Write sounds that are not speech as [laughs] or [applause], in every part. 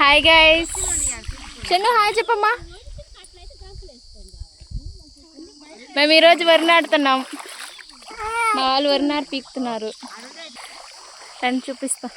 Hi guys Chennu hi చెప్పమ్మా. మేము ఈరోజు వరి నాటుతున్నాం మా వాళ్ళు వరి నారు పీకుతున్నారు. చూపిస్తాం.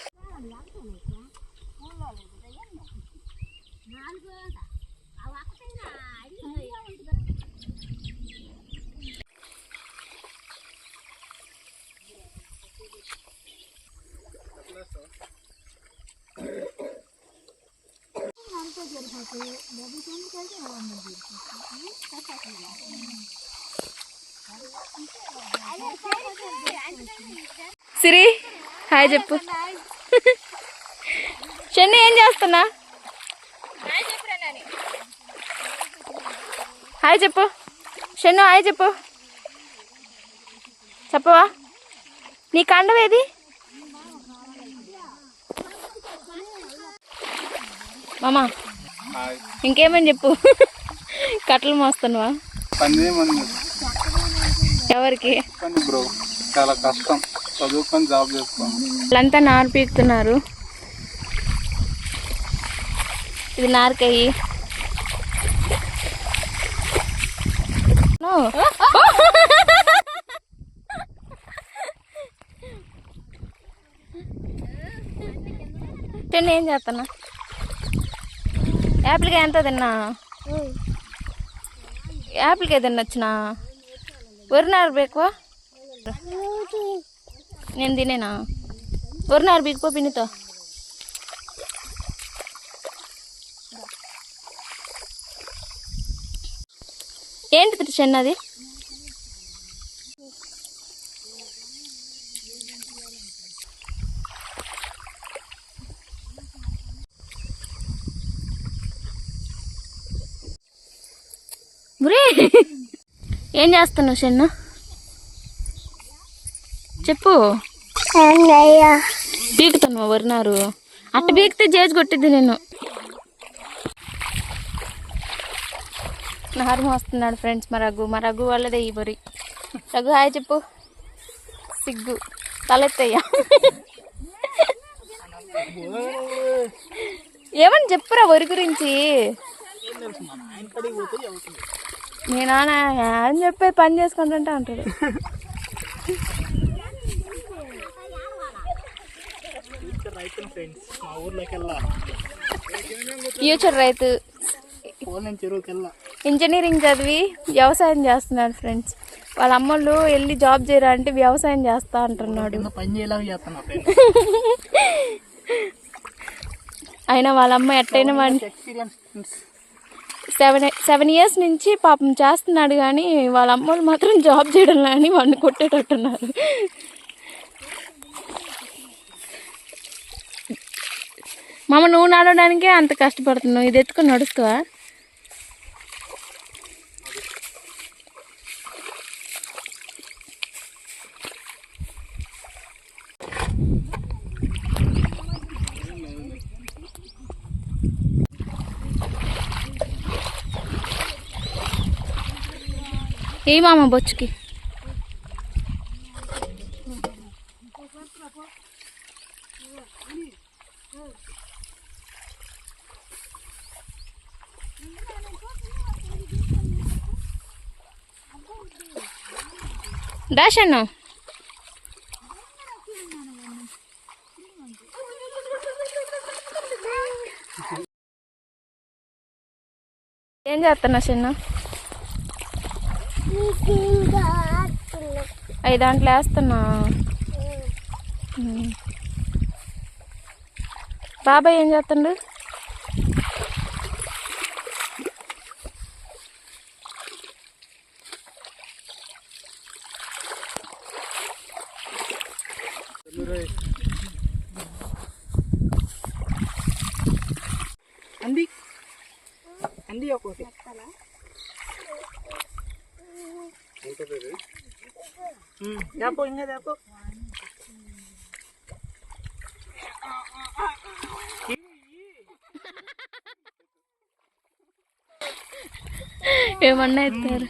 సిరి హాయ్ చెప్పు. చెన్న ఏం చేస్తున్నా? హాయ్ చెప్పు. షన్ను హాయ్ చెప్పు. చెప్పవా? నీ కండం ఏది? మామా. ఇంకేమని చెప్పు? కట్టలు మోస్తున్నావా? ఎవరికి? బ్రో. చాలా కష్టం. చదువుకొని జాబ్ వాళ్ళంతా నారు పీకుతున్నారు. ఇది నారకయ్యి ఏం చేస్తున్నా? యాపిల్కి ఎంత తిన్నా? యాపిల్కి ఏదన్నా వచ్చినా వరినారు బేకువా? నేను తినేనా? వరినారు బీగిపో పిన్నితో ఏంటి చిన్నది? మురే ఏం చేస్తున్నావు చెన్ను చెప్పు. బీకుతాను వరినారు అట్ట బీకితే జేజు కొట్టిద్ది నేను నారు మోస్తున్నాడు ఫ్రెండ్స్ మా రఘు. మా రఘు వాళ్ళదే ఈ వరి రఘు హాయ్ చెప్పు. సిగ్గు. తలెత్తయ్యా. ఏమని చెప్పురా వరి గురించి? మీ నాన్న అని చెప్పి పని చేసుకుంటుంటే అంటాడు. వెళ్ళా ఫ్యూచర్ రైతు. ఇంజనీరింగ్ చదివి వ్యవసాయం చేస్తున్నాడు ఫ్రెండ్స్. వాళ్ళ అమ్మోళ్ళు వెళ్ళి జాబ్ చేయరా అంటే వ్యవసాయం చేస్తా అంటున్నాడు. అయినా వాళ్ళ అమ్మ ఎట్టయినా సెవెన్ సెవెన్ ఇయర్స్ నుంచి పాపం చేస్తున్నాడు కానీ వాళ్ళ అమ్మోళ్ళు మాత్రం జాబ్ చేయడం కానీ వాడిని కొట్టేటట్టున్నారు. మామ నువ్వు నడవడానికే అంత కష్టపడుతున్నావు. ఇది ఎత్తుకుని నడుస్తావా? ఏ మామ బొచ్చుకి? డాష్ ఏం చేస్తున్నా చిన్న? అవి దాంట్లో వేస్తున్నా. బాబాయ్ ఏం చేస్తుండు అంది అంది ఒకటి దాపో ఇంకా దాపో ఏమన్నా ఎత్తారు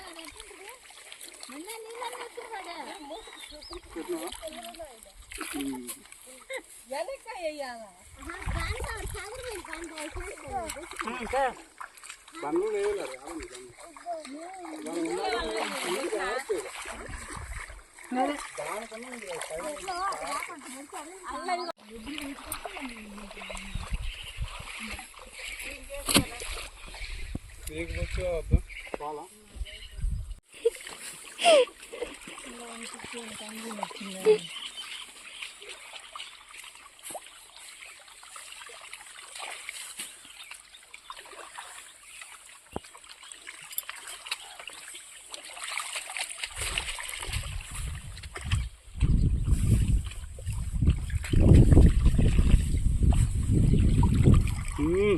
బండ్లు లేవు కదా, రావండి బండ్లు. నీకు వచ్చే వద్దు పోలా ఉమ్,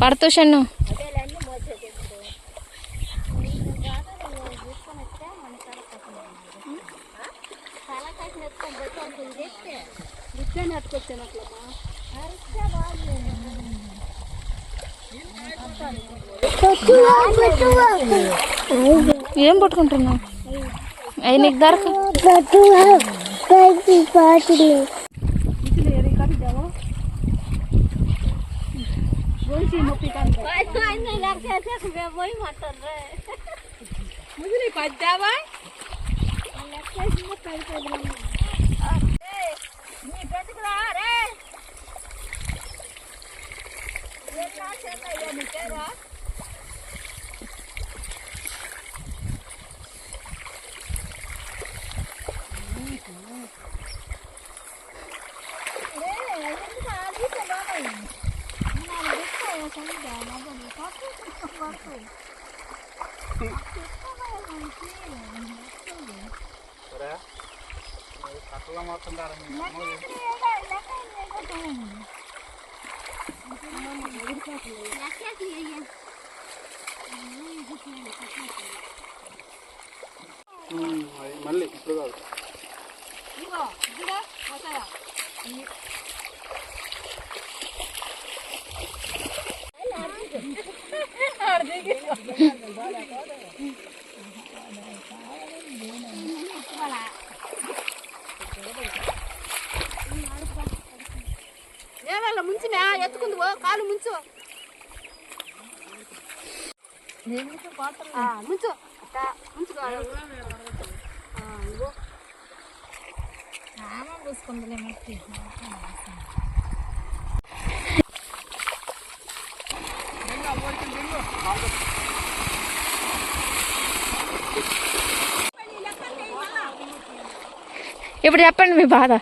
పడతూషన్ను ఏం పట్టుకుంటున్నావు? అవి నీకు దొరక. सी मोटी कर दे। पाँच नहीं लग रहे थे सुबह वही रहे। मुझे नहीं पाँच जावा लगता है इसमें कर कर रहे ये Thank you. ఉమ్, అది మళ్ళీ ఇప్పుడు కాదు. ఏమల్ల ముంచినా ఎత్తుకుంది కాలు ముంచు ఆ, ముంచు అట్టా, ముంచు కాలు. ఆ, ఇదిగో. ఇప్పుడు చెప్పండి మీ బాధ.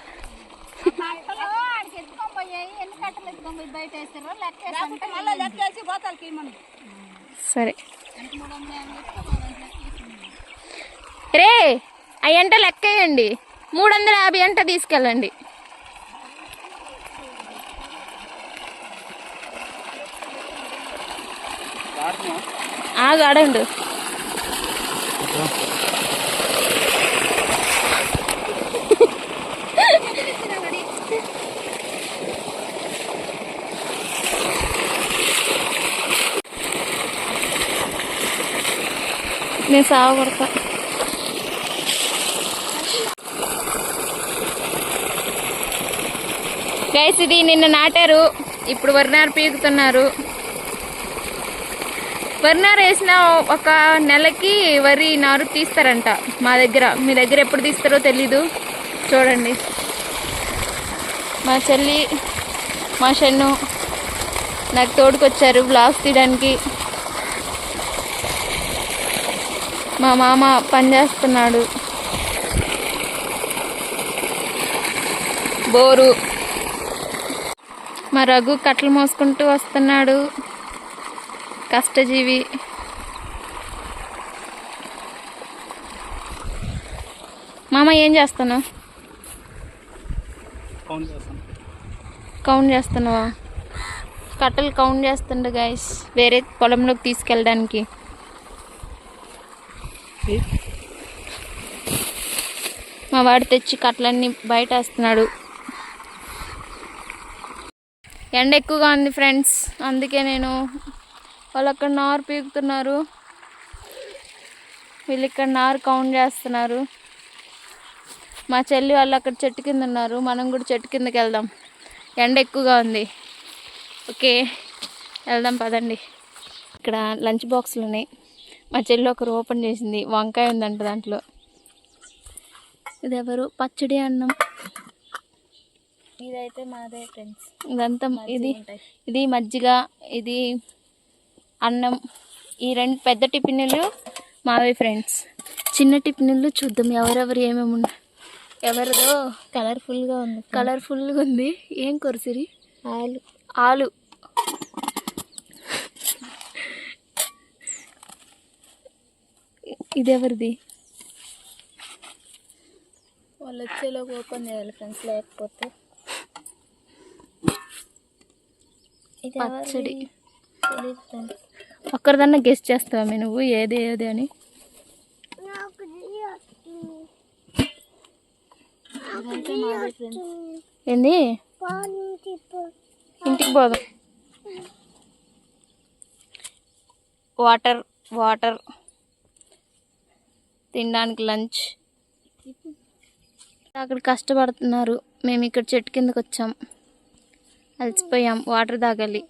సరే. రే అయ్యంట లెక్కేయండి. మూడు వందల యాభై అంట తీసుకెళ్ళండి. ఆగు ఆడండు. నేను సాగు కొడతా. గైస్ ఇది నిన్న నాటారు. ఇప్పుడు వరినారు పీకుతున్నారు. వరినారు వేసిన ఒక నెలకి వరి నారు తీస్తారంట మా దగ్గర. మీ దగ్గర ఎప్పుడు తీస్తారో తెలీదు. చూడండి. మా చెల్లి మా షన్ను నాకు తోడుకొచ్చారు బ్లాగ్స్ తీయడానికి. మా మామ పని చేస్తున్నాడు. బోరు. మా రఘు కట్టలు మోసుకుంటూ వస్తున్నాడు. కష్టజీవి. మామ ఏం చేస్తాను కౌంట్ చేస్తాను. కౌంట్ చేస్తున్నావా? కట్టలు కౌంట్ చేస్తుండ గైస్ వేరే పొలంలోకి తీసుకెళ్ళడానికి. మా వాడు తెచ్చి కట్టలన్నీ బయట వేస్తున్నాడు. ఎండ ఎక్కువగా ఉంది ఫ్రెండ్స్ అందుకే నేను వాళ్ళు అక్కడ నారు పీకుతున్నారు. వీళ్ళు ఇక్కడ నారు కౌంట్ చేస్తున్నారు. మా చెల్లి వాళ్ళు అక్కడ చెట్టు కింద ఉన్నారు. మనం కూడా చెట్టు కిందకి వెళ్దాం. ఎండ ఎక్కువగా ఉంది. ఓకే వెళ్దాం పదండి. ఇక్కడ లంచ్ బాక్సులు ఉన్నాయి. మా చెల్లి ఒకరు ఓపెన్ చేసింది. వంకాయ ఉందంట దాంట్లో. ఇది ఎవరు పచ్చడి అన్నం. ఇదైతే మాదే ఫ్రెండ్స్. ఇదంతా ఇది ఇది మజ్జిగ ఇది అన్నం ఈ రెండు పెద్ద టిఫిన్లు మావే ఫ్రెండ్స్. చిన్న టిఫిన్లు చూద్దాం. ఎవరెవరు ఏమేమి ఉన్నాయి ఎవరిదో కలర్ఫుల్గా ఉంది. కలర్ఫుల్గా ఉంది. ఏం కొరసిరి ఆలు. ఆలు. ఇది ఎవరిది? వాళ్ళు వచ్చేలోకి ఓపెన్ చేయాలి ఫ్రెండ్స్ లేకపోతే. ఇది పచ్చడి. ఒక్కరిదన్నా గెస్ట్ చేస్తావా నువ్వు? ఏది ఏది అని? ఏంది? ఇంటికి పోదాం. Water water. తినడానికి లంచ్. అక్కడ కష్టపడుతున్నారు. మేము ఇక్కడ చెట్టు కిందకి వచ్చాం. అలసిపోయాం. వాటర్ తాగాలి.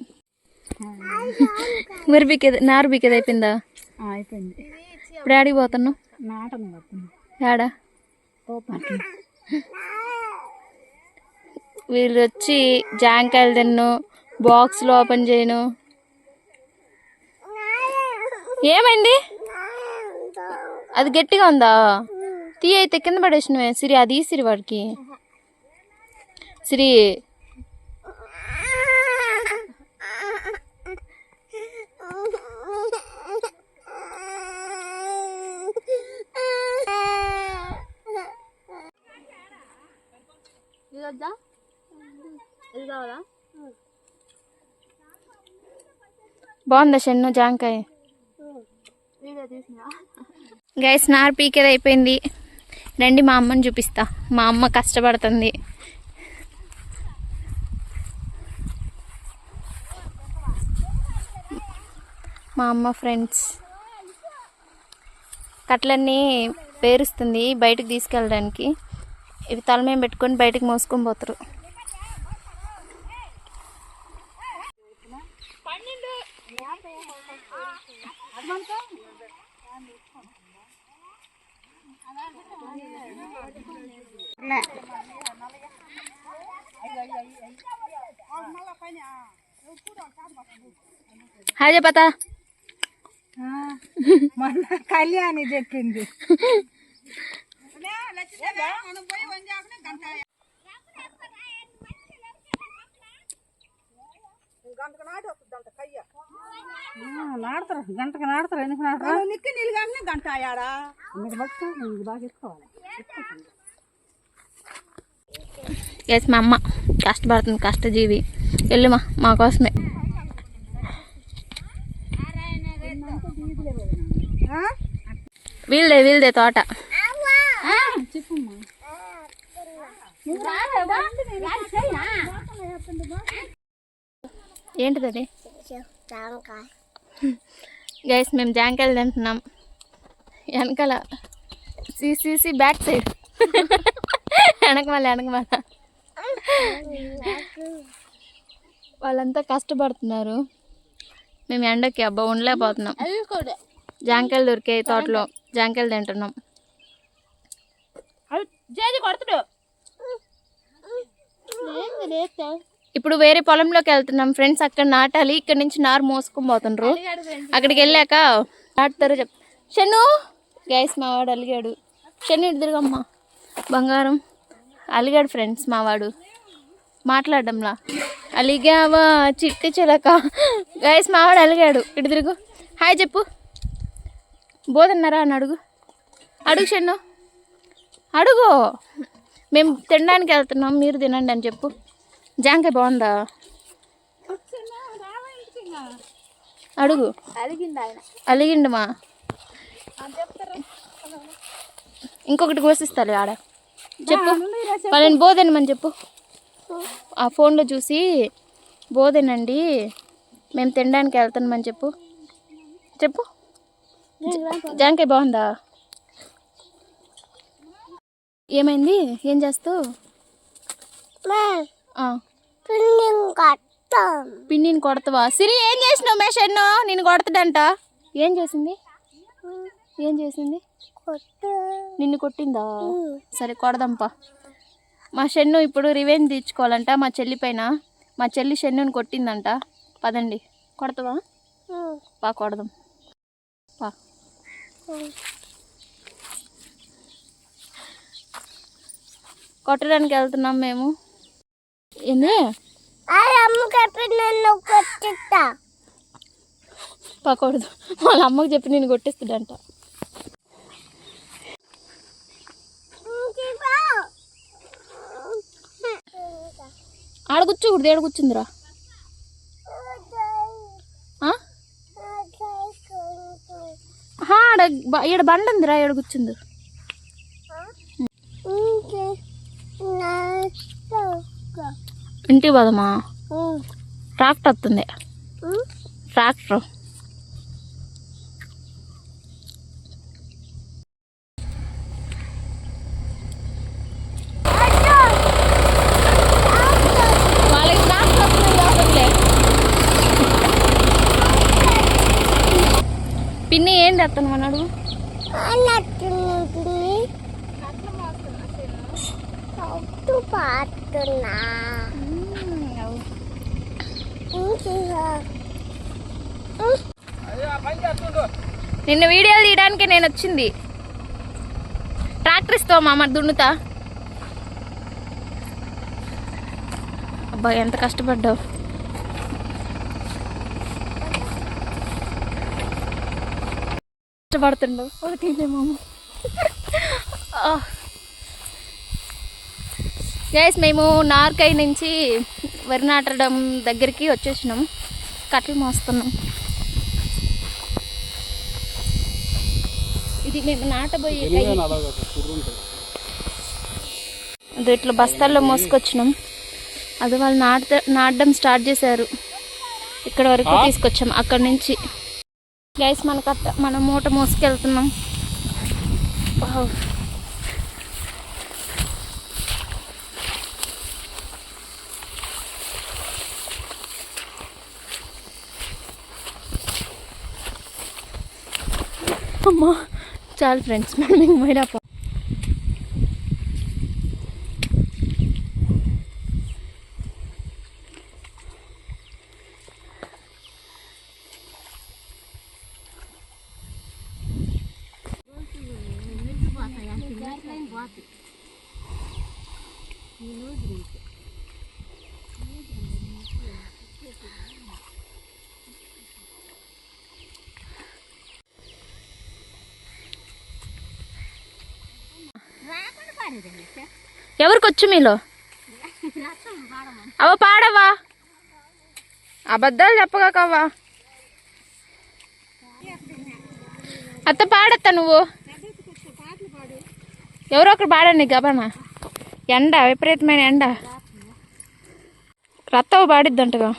[laughs] మరి బీకేది నారు బీకేది అయిపోయిందా. అయిపోయింది ఇప్పుడు ఆడికి పోతున్నాం నాటను పడుతుంది ఏడా వీళ్ళు వచ్చి జాంకాయలు తిన్ను బాక్స్లో ఓపెన్ చేయను. ఏమైంది? అది గట్టిగా ఉందా? తీ అయితే కింద పడేసినవే. సిరి అది సిరి వాడికి. సిరి వద్దా? ఇది కావాలా? బాగుందా షన్ను జాంకాయ? గైస్ నార్ పీకేది అయిపోయింది. రండి మా అమ్మని చూపిస్తా. మా అమ్మ కష్టపడుతుంది. మా అమ్మ ఫ్రెండ్స్ కట్లన్నీ పేరుస్తుంది బయటకు తీసుకెళ్ళడానికి. ఇవి తల మీద పెట్టుకొని బయటకు మోసుకొని పోతారు. హాయ్ చెప్పతా మొన్న కళ్యాణి చెప్పింది. [laughs] నాడతారు. గంటకు నాడతారు. ఎందుకు నాడతారు నిక్కి నీళ్ళు కానీ గంట ఆడా నీకు బట్టి నీకు బాగా ఎక్కువాలి ఎస్ మా అమ్మ. కష్టపడుతుంది కష్టజీవి వెళ్ళుమా మా కోసమే. వీళ్ళదే వీళ్ళదే తోట. ఏంటిది అది? గైస్ మేము జాంకాయలు తింటున్నాం. వెనకాల సిసిసి బ్యాక్ సైడ్. వెనకమాల వెనకమాల వాళ్ళంతా కష్టపడుతున్నారు. మేము ఎండకి అబ్బా ఉండలేకపోతున్నాం. జాంకాయలు దొరికాయి తోటలో. జాంకాయలు తింటున్నాం. ఇప్పుడు వేరే పొలంలోకి వెళ్తున్నాం. ఫ్రెండ్స్ అక్కడ నాటాలి. ఇక్కడ నుంచి నారు మోసుకొని పోతుండ్రు అక్కడికి వెళ్ళాక నాటుతారు చెప్. షన్ను! గైస్ మావాడు అలిగాడు. షన్ను ఇటు బంగారం. అలిగాడు ఫ్రెండ్స్ మావాడు మాట్లాడడంలా. అలిగావా చిట్టి చిలక. గైస్ మావాడు అలిగాడు. ఇటు తిరుగు. హాయ్ చెప్పు. బోధన్నారా అని అడుగు. అడుగు షన్ను. అడుగు. మేము తినడానికి వెళ్తున్నాం మీరు తినండి అని చెప్పు. జాంకాయ బాగుందా? అడుగు. అలిగిండు మా ఇంకొకటి కోసిస్తారు ఆడ. చెప్పు. వాళ్ళని బోధనమని చెప్పు. ఆ ఫోన్లో చూసి బోధనండి మేము తినడానికి వెళ్తున్నామని చెప్పు. చెప్పు. జాంకాయ బాగుందా? ఏమైంది? ఏం చేస్తావు. పిన్నిని కొడతావా? సిరి ఏం చేసినావు మే షన్ను నేను కొడతాడంట. ఏం చేసింది? ఏం చేసింది? నిన్ను కొట్టిందా? సరే కొడదాంపా. మా షన్ను ఇప్పుడు రివెంజ్ తీర్చుకోవాలంట మా చెల్లి పైన. మా చెల్లి షన్నుని కొట్టిందంట. పదండి. కొడతావా? పా కొడదాం. పా. కొట్టడానికి వెళ్తున్నాం మేము. ఏంది? పకూడదు వాళ్ళ అమ్మకి చెప్పి నేను కొట్టిస్తాడంట. ఆడ కూర్చోకూడదు ఏడ కూర్చుందిరా? ఆడ ఈడ బండ ఉందిరా ఏడ కూర్చుంది? ఇంటికి పోదమ్మా ట్రాక్టర్ వస్తుంది. ట్రాక్టర్. పిన్ని ఏంటి అత్తను అన్నాడు నిన్న వీడియోలు తీయడానికి నేను వచ్చింది. ట్రాక్టర్ ఇస్తావా మామ? దున్నుతా. అబ్బా ఎంత కష్టపడ్డావు. కష్టపడుతుండవు. గైస్ మేము నార్కై నుంచి వరి నాటడం దగ్గరికి వచ్చేసినాం కట్టలు మోస్తున్నాం. ఇది మేము నాటబోయే అది ఇట్లా బస్తాల్లో మోసుకొచ్చినాం. అది వాళ్ళు నాట నాటడం స్టార్ట్ చేశారు. ఇక్కడ వరకు తీసుకొచ్చాం. అక్కడ నుంచి. గైస్ మన కట్ట మన మూట మోసుకెళ్తున్నాం వావ్. అమ్మా చాలు ఫ్రెండ్స్ మనం ఇంక పోయినా వచ్చు మీలో? అవ పాడవా అబద్ధాలు చెప్పగాకవ్వా అత్త పాడత్తా నువ్వు? ఎవరో ఒకరు పాడండి గబనా. ఎండ విపరీతమైన ఎండ. రత్తవ పాడిద్దంటగా.